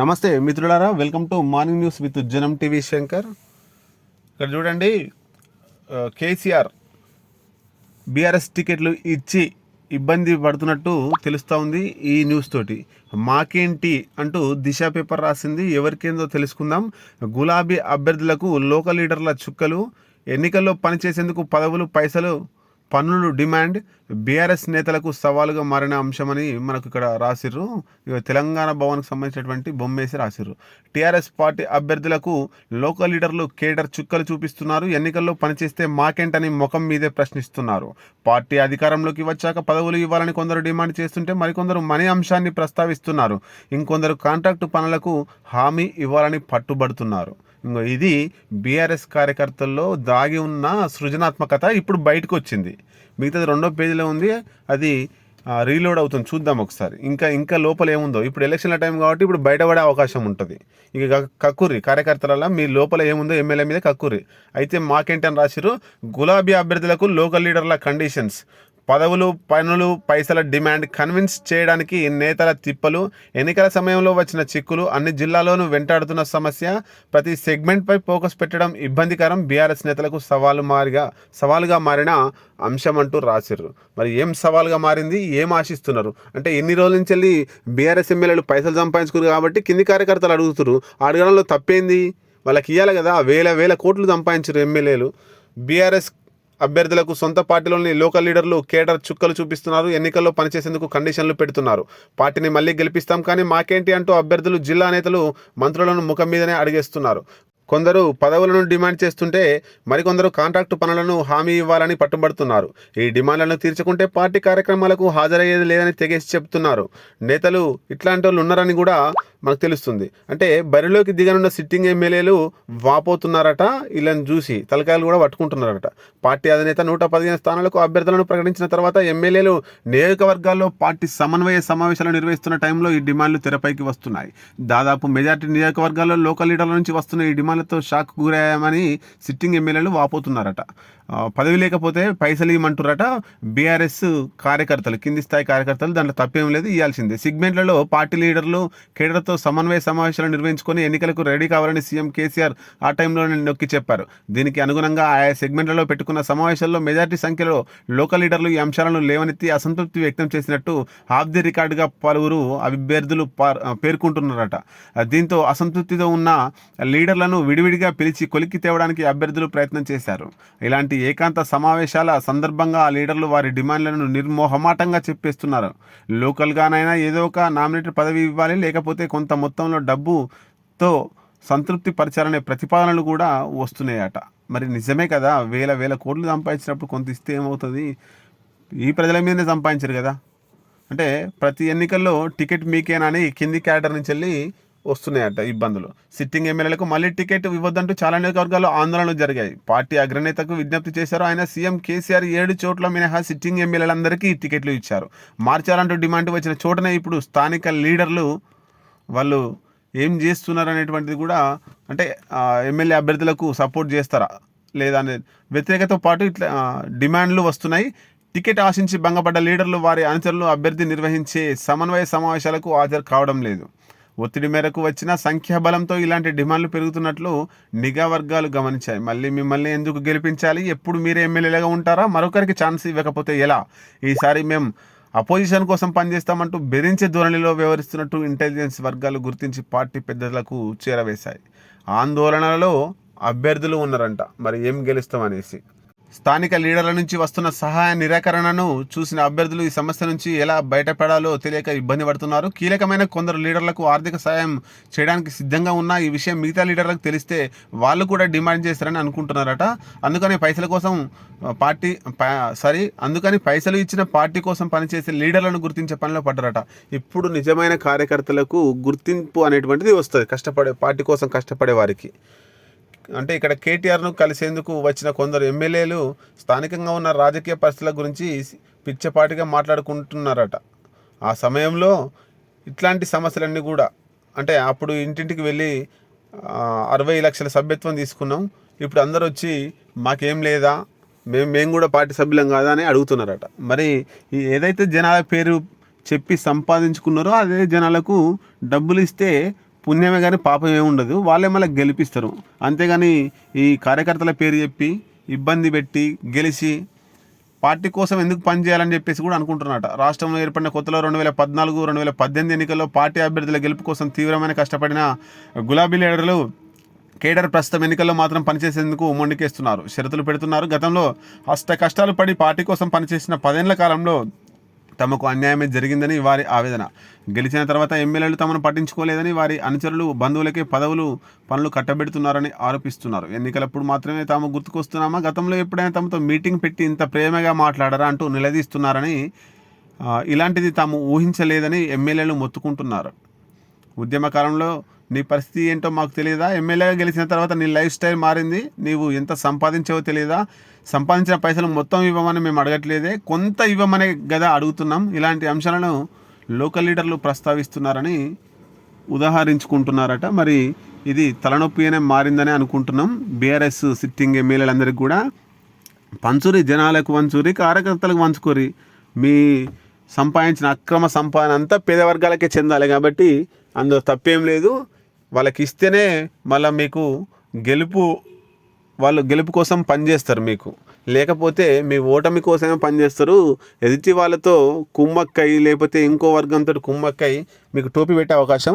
నమస్తే మిత్రులారా. Welcome to morning news with Janam TV Shankar ఇక్కడ చూడండి కేసీఆర్ బీఆర్ఎస్ టికెట్లు ఇచ్చి ఇబ్బంది పడుతున్నట్టు తెలుస్తూ ఉంది ఈ న్యూస్ తోటి. మాకేంటి అంటూ దిశ పేపర్ రాసింది ఎవరికేందో తెలుసుకుందాం. గులాబీ అభ్యర్థులకు లోకల్ లీడర్ల చుక్కలు ఎన్నికల్లో పనిచేసేందుకు పదవులు పైసలు పన్నులు డిమాండ్ బీఆర్ఎస్ నేతలకు సవాలుగా మారిన అంశమని మనకు ఇక్కడ రాసిర్రు. ఇక తెలంగాణ భవన్కి సంబంధించినటువంటి బొమ్మేసి రాసిర్రు. టీఆర్ఎస్ పార్టీ అభ్యర్థులకు లోకల్ లీడర్లు కేడర్ చుక్కలు చూపిస్తున్నారు. ఎన్నికల్లో పనిచేస్తే మాకేంటని ముఖం మీదే ప్రశ్నిస్తున్నారు. పార్టీ అధికారంలోకి వచ్చాక పదవులు ఇవ్వాలని కొందరు డిమాండ్ చేస్తుంటే మరికొందరు మనీ అంశాన్ని ప్రస్తావిస్తున్నారు. ఇంకొందరు కాంట్రాక్టు పనులకు హామీ ఇవ్వాలని పట్టుబడుతున్నారు. ఇది బీఆర్ఎస్ కార్యకర్తల్లో దాగి ఉన్న సృజనాత్మకత ఇప్పుడు బయటకు వచ్చింది మిగతాది రెండో పేజీలో ఉంది అది రీలోడ్ అవుతుంది. చూద్దాం ఒకసారి. ఇంకా ఇంకా లోపల ఏముందో. ఇప్పుడు ఎలక్షన్ల టైం కాబట్టి ఇప్పుడు బయటపడే అవకాశం ఉంటుంది. ఇక కక్కుర్రి కార్యకర్తల మీ లోపల ఏముందో ఎమ్మెల్యే మీద కక్కుర్రి. అయితే మాకేంటని రాసిరు గులాబీ అభ్యర్థులకు లోకల్ లీడర్ల కండిషన్స్. పదవులు పనులు పైసల డిమాండ్ కన్విన్స్ చేయడానికి నేతల తిప్పలు ఎన్నికల సమయంలో వచ్చిన చిక్కులు అన్ని జిల్లాల్లోనూ వెంటాడుతున్న సమస్య. ప్రతి సెగ్మెంట్పై ఫోకస్ పెట్టడం ఇబ్బందికరం. బీఆర్ఎస్ నేతలకు సవాలు మారిగా సవాలుగా మారిన అంశం అంటూ రాసిర్రు. మరి ఏం సవాలుగా మారింది? ఏం ఆశిస్తున్నారు? అంటే ఎన్ని రోజుల నుంచి వెళ్ళి బీఆర్ఎస్ ఎమ్మెల్యేలు పైసలు సంపాదించుకున్నారు కాబట్టి కింది కార్యకర్తలు అడుగుతున్నారు అడగడంలో తప్పేంది? వాళ్ళకి ఇవ్వాలి కదా. వేల వేల కోట్లు సంపాదించారు ఎమ్మెల్యేలు. బీఆర్ఎస్ అభ్యర్థులకు సొంత పార్టీలోని లోకల్ లీడర్లు కేడర్ చుక్కలు చూపిస్తున్నారు. ఎన్నికల్లో పనిచేసేందుకు కండిషన్లు పెడుతున్నారు. పార్టీని మళ్ళీ గెలిపిస్తాం కానీ మాకేంటి అంటూ అభ్యర్థులు జిల్లా నేతలు మంత్రులను ముఖం మీదనే అడిగేస్తున్నారు. కొందరు పదవులను డిమాండ్ చేస్తుంటే మరికొందరు కాంట్రాక్టు పనులను హామీ ఇవ్వాలని పట్టుబడుతున్నారు. ఈ డిమాండ్లను తీర్చుకుంటే పార్టీ కార్యక్రమాలకు హాజరయ్యేది లేదని తెగేసి చెప్తున్నారు. నేతలు ఇట్లాంటి వాళ్ళు ఉన్నారని కూడా మనకు తెలుస్తుంది. అంటే బరిలోకి దిగనున్న సిట్టింగ్ ఎమ్మెల్యేలు వాపోతున్నారట వీళ్ళని చూసి తలకాయలు కూడా పట్టుకుంటున్నారట. పార్టీ అధినేత నూట పదిహేను స్థానాలకు అభ్యర్థులను ప్రకటించిన తర్వాత ఎమ్మెల్యేలు నియోజకవర్గాల్లో పార్టీ సమన్వయ సమావేశాలు నిర్వహిస్తున్న టైంలో ఈ డిమాండ్లు తెరపైకి వస్తున్నాయి. దాదాపు మెజార్టీ నియోజకవర్గాల్లో లోకల్ లీడర్ల నుంచి వస్తున్న ఈ డిమాండ్లతో షాక్ గురయ్యామని సిట్టింగ్ ఎమ్మెల్యేలు వాపోతున్నారట. పదవి లేకపోతే పైసలు ఇవ్వమంటురట బీఆర్ఎస్ కార్యకర్తలు కింది స్థాయి కార్యకర్తలు. దాంట్లో తప్పేం లేదు ఇవ్వాల్సిందే సిగ్మెంట్లలో పార్టీ లీడర్లు కేడర్తో సమన్వయ సమావేశాలు నిర్వహించుకొని ఎన్నికలకు రెడీ కావాలని సీఎం కేసీఆర్ ఆ టైంలో నొక్కి చెప్పారు. దీనికి అనుగుణంగా ఆయా సెగ్మెంట్లలో పెట్టుకున్న సమావేశాల్లో మెజార్టీ సంఖ్యలో లోకల్ లీడర్లు ఈ అంశాలను లేవనెత్తి అసంతృప్తి వ్యక్తం చేసినట్టు హాఫ్ ది రికార్డుగా పలువురు అభ్యర్థులు పార్- పేర్కొంటున్నారట. దీంతో అసంతృప్తితో ఉన్న లీడర్లను విడివిడిగా పిలిచి కొలిక్కి తేవడానికి అభ్యర్థులు ప్రయత్నం చేశారు. ఇలాంటి ఏకాంత సమావేశాల సందర్భంగా ఆ లీడర్లు వారి డిమాండ్లను నిర్మోహమాటంగా చెప్పేస్తున్నారు. లోకల్గానైనా ఏదో ఒక నామినేటెడ్ పదవి ఇవ్వాలి లేకపోతే కొంత మొత్తంలో డబ్బుతో సంతృప్తి పరచాలనే ప్రతిపాదనలు కూడా వస్తున్నాయట. మరి నిజమే కదా వేల వేల కోట్లు సంపాదించినప్పుడు కొంత ఇస్తే ఏమవుతుంది? ఈ ప్రజల మీదనే సంపాదించారు కదా. అంటే ప్రతి ఎన్నికల్లో టికెట్ మీకేనని కింది క్యాడర్ నుంచి వెళ్ళి వస్తున్నాయట ఇబ్బందులు. సిట్టింగ్ ఎమ్మెల్యేలకు మళ్ళీ టికెట్ ఇవ్వద్దంటూ చాలా నియోజకవర్గాల్లో ఆందోళనలు జరిగాయి. పార్టీ అగ్రనేతకు విజ్ఞప్తి చేశారు. ఆయన సీఎం కేసీఆర్ ఏడు చోట్ల మినహా సిట్టింగ్ ఎమ్మెల్యేలందరికీ టికెట్లు ఇచ్చారు. మార్చాలంటూ డిమాండ్ వచ్చిన చోటనే ఇప్పుడు స్థానిక లీడర్లు వాళ్ళు ఏం చేస్తున్నారు అనేటువంటిది కూడా అంటే ఎమ్మెల్యే అభ్యర్థులకు సపోర్ట్ చేస్తారా లేదా అనేది వ్యతిరేకతో పాటు ఇట్లా డిమాండ్లు వస్తున్నాయి. టికెట్ ఆశించి భంగపడ్డ లీడర్లు వారి అనుచరులు అభ్యర్థి నిర్వహించే సమన్వయ సమావేశాలకు హాజరు కావడం లేదు. ఒత్తిడి మేరకు వచ్చిన సంఖ్యాబలంతో ఇలాంటి డిమాండ్లు పెరుగుతున్నట్లు నిఘా వర్గాలు గమనించాయి. మళ్ళీ మిమ్మల్ని ఎందుకు గెలిపించాలి? ఎప్పుడు మీరే ఎమ్మెల్యేలుగా ఉంటారా? మరొకరికి ఛాన్స్ ఇవ్వకపోతే ఎలా? ఈసారి మేము అపోజిషన్ కోసం పనిచేస్తామంటూ బెదిరించే ధోరణిలో వ్యవహరిస్తున్నట్టు ఇంటెలిజెన్స్ వర్గాలు గుర్తించి పార్టీ పెద్దలకు చేరవేశాయి. ఆందోళనలో అభ్యర్థులు ఉన్నారంట. మరి ఏం గెలుస్తాం అనేసి స్థానిక లీడర్ల నుంచి వస్తున్న సహాయ నిరాకరణను చూసిన అభ్యర్థులు ఈ సమస్య నుంచి ఎలా బయటపడాలో తెలియక ఇబ్బంది పడుతున్నారు. కీలకమైన కొందరు లీడర్లకు ఆర్థిక సాయం చేయడానికి సిద్ధంగా ఉన్న ఈ విషయం మిగతా లీడర్లకు తెలిస్తే వాళ్ళు కూడా డిమాండ్ చేస్తారని అనుకుంటున్నారట. అందుకని పైసల కోసం పార్టీ సారీ అందుకని పైసలు ఇచ్చిన పార్టీ కోసం పనిచేసే లీడర్లను గుర్తించే పనిలో పడ్డారట. ఇప్పుడు నిజమైన కార్యకర్తలకు గుర్తింపు అనేటువంటిది వస్తుంది. కష్టపడే పార్టీ కోసం కష్టపడే వారికి. అంటే ఇక్కడ కేటీఆర్ను కలిసేందుకు వచ్చిన కొందరు ఎమ్మెల్యేలు స్థానికంగా ఉన్న రాజకీయ పరిస్థితుల గురించి పిచ్చపాటిగా మాట్లాడుకుంటున్నారట. ఆ సమయంలో ఇట్లాంటి సమస్యలన్నీ కూడా అంటే అప్పుడు ఇంటింటికి వెళ్ళి అరవై లక్షల సభ్యత్వం తీసుకున్నాం. ఇప్పుడు అందరూ వచ్చి మాకేం లేదా? మేము మేము కూడా పార్టీ సభ్యులం కాదా? అని అడుగుతున్నారట. మరి ఏదైతే జనాల పేరు చెప్పి సంపాదించుకున్నారో అదే జనాలకు డబ్బులు ఇస్తే పుణ్యమే కానీ పాపం ఏమి ఉండదు. వాళ్ళే మళ్ళీ గెలిపిస్తారు. అంతేగాని ఈ కార్యకర్తల పేరు చెప్పి ఇబ్బంది పెట్టి గెలిచి పార్టీ కోసం ఎందుకు పనిచేయాలని చెప్పేసి కూడా అనుకుంటున్నట రాష్ట్రంలో ఏర్పడిన కొత్తలో రెండు వేల పద్నాలుగు రెండు వేల పద్దెనిమిది ఎన్నికల్లో పార్టీ అభ్యర్థుల గెలుపు కోసం తీవ్రమైన కష్టపడిన గులాబీ లీడర్లు కేడర్ ప్రస్తుతం ఎన్నికల్లో మాత్రం పనిచేసేందుకు మొండికేస్తున్నారు. షరతులు పెడుతున్నారు. గతంలో అష్ట కష్టాలు పడి పార్టీ కోసం పనిచేసిన పదేళ్ళ కాలంలో తమకు అన్యాయమే జరిగిందని వారి ఆవేదన. గెలిచిన తర్వాత ఎమ్మెల్యేలు తమను పట్టించుకోలేదని వారి అనుచరులు బంధువులకే పదవులు పనులు కట్టబెడుతున్నారని ఆరోపిస్తున్నారు. ఎన్నికలప్పుడు మాత్రమే తాము గుర్తుకొస్తున్నామా? గతంలో ఎప్పుడైనా తమతో మీటింగ్ పెట్టి ఇంత ప్రేమగా మాట్లాడరా అంటూ నిలదీస్తున్నారని ఇలాంటిది తాము ఊహించలేదని ఎమ్మెల్యేలు మొత్తుకుంటున్నారు. ఉద్యమ కాలంలో నీ పరిస్థితి ఏంటో మాకు తెలియదా? ఎమ్మెల్యేగా గెలిచిన తర్వాత నీ లైఫ్ స్టైల్ మారింది. నీవు ఎంత సంపాదించావో తెలియదా? సంపాదించిన పైసలు మొత్తం ఇవ్వమని మేము అడగట్లేదే. కొంత ఇవ్వమనే కదా అడుగుతున్నాం. ఇలాంటి అంశాలను లోకల్ లీడర్లు ప్రస్తావిస్తున్నారని ఉదాహరించుకుంటున్నారట. మరి ఇది తలనొప్పి అనే మారిందని అనుకుంటున్నాం. బీఆర్ఎస్ సిట్టింగ్ ఎమ్మెల్యేలందరికీ కూడా. పంచురి జనాలకు వంచురి కార్యకర్తలకు వంచుకోరి మీ సంపాదించిన అక్రమ సంపాదన అంతా పేద వర్గాలకే చెందాలి కాబట్టి అందులో తప్పేం లేదు. వాళ్ళకి ఇస్తేనే మళ్ళీ మీకు గెలుపు వాళ్ళు గెలుపు కోసం పనిచేస్తారు మీకు. లేకపోతే మీ ఓటమి కోసమే పనిచేస్తారు ఎదుటి వాళ్ళతో కుమ్మక్కై లేకపోతే ఇంకో వర్గంతో కుమ్మక్కై మీకు టోపీ పెట్టే అవకాశం